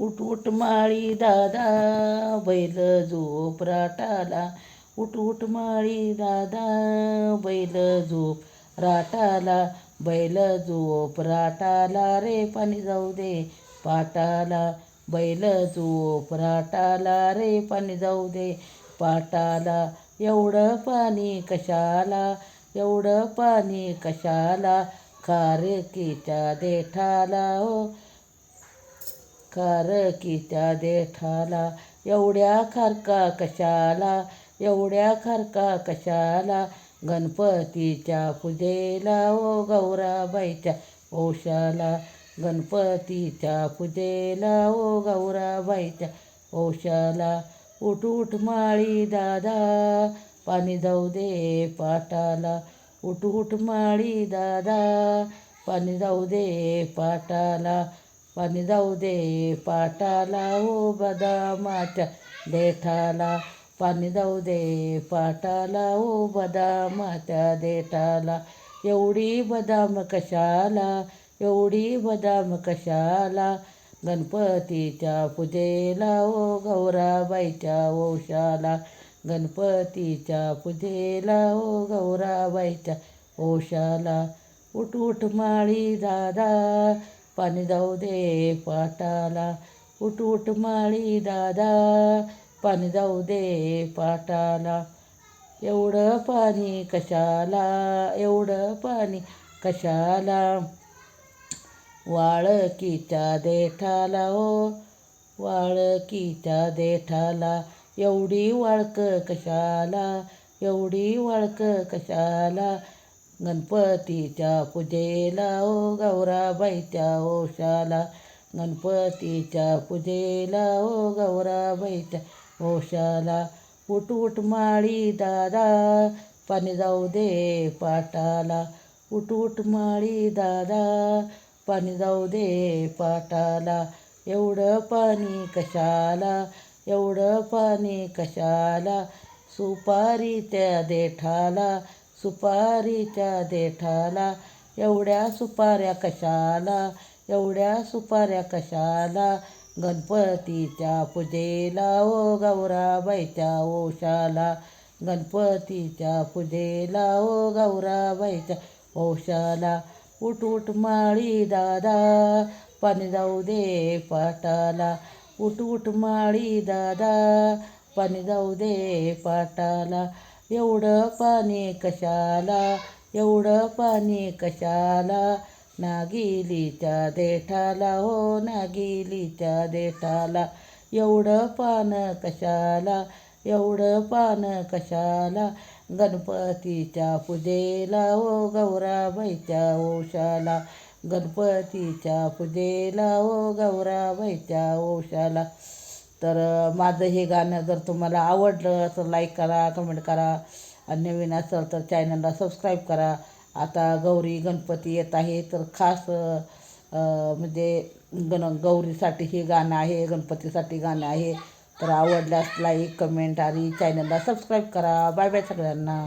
उठ उठ माळी दादा बैल झोप राटाला. उठ उठ माळी दादा बैल झोप राटाला. बैल झोप राटाला रे पाणी जाऊ दे पाटाला. बैल झोप राटाला रे पाणी जाऊ दे पाटाला. एवढं पाणी कशाला? एवढं पाणी कशाला? खारकीच्या देठाला हो. खारकीच्या देठाला. एवढ्या खारका कशाला? एवढ्या खारका कशाला? गणपतीच्या पूजेला ओ गौराबाईच्या ओशाला गणपतीच्या पूजेला ओ गौराबाईच्या ओशाला उठ उठ माळी दादा पाणी जाऊ दे पाटाला. उठ उठ माळी दादा पाणी जाऊ दे पाटाला. पाणी जाऊ दे पाटाला ओ बदामाच्या देठाला. पाणी जाऊ दे पाटाला ओ बदामाच्या देठाला. एवढी बदाम कशाला एवढी बदाम कशाला? गणपतीच्या पूजेला ओ गौराबाईच्या ओशाला. गणपतीच्या पूजेला ओ गौराबाईच्या ओशाला. उठ उठ माळी दादा पाणी जाऊ दे पाटाला. उठ उठ माळी दादा. पाणी जाऊ दे पाटाला. एवढं पाणी कशाला? एवढं पाणी कशाला? वाळकीच्या देठाला ओ वाळकीच्या देठाला. एवढी वाळक कशाला? एवढी वाळक कशाला? गणपतीच्या पूजेला ओ गौराबाईच्या ओशाला गणपतीच्या पूजेला ओ गौराबाईच्या ओशाला उठ उठ माळी दादा पाणी जाऊ दे पाटाला. उठ उठ माळी दादा पाणी जाऊ दे पाटाला. एवढं पाणी कशाला एवढं पाणी कशाला सुपारी त्या देठाला सुपारीच्या देठाला एवढ्या सुपाऱ्या कशाला एवढ्या सुपाऱ्या कशाला? गणपतीच्या पूजेला ओ गौराबाईच्या ओशाला. गणपतीच्या पूजेला ओ गौराबाईच्या ओशाला. उठ उठ माळी दादा पाणी जाऊ दे पाटाला. उठ उठ माळी दादा पाणी जाऊ दे पाटाला. एवढं पाणी कशाला एवढं पाणी कशाला? नागिलीच्या देठाला हो नागिलीच्या देठाला. एवढं पान कशाला एवढं पान कशाला? गणपतीच्या पूजेला हो ओ गौराबाईच्या ओशाला. गणपतीच्या पूजेला हो ओ गौराबाईच्या ओशाला. तर माझं हे गाणं जर तुम्हाला आवडलं तर लाईक करा कमेंट करा. आणि नवीन असेल तर चॅनलला सबस्क्राईब करा. आता गौरी गणपती येत आहे. तर खास म्हणजे गण गौरीसाठी हे गाणं आहे गणपतीसाठी गाणं आहे. तर आवडल्यास लाईक कमेंट आणि चॅनलला सबस्क्राईब करा. बाय बाय सगळ्यांना.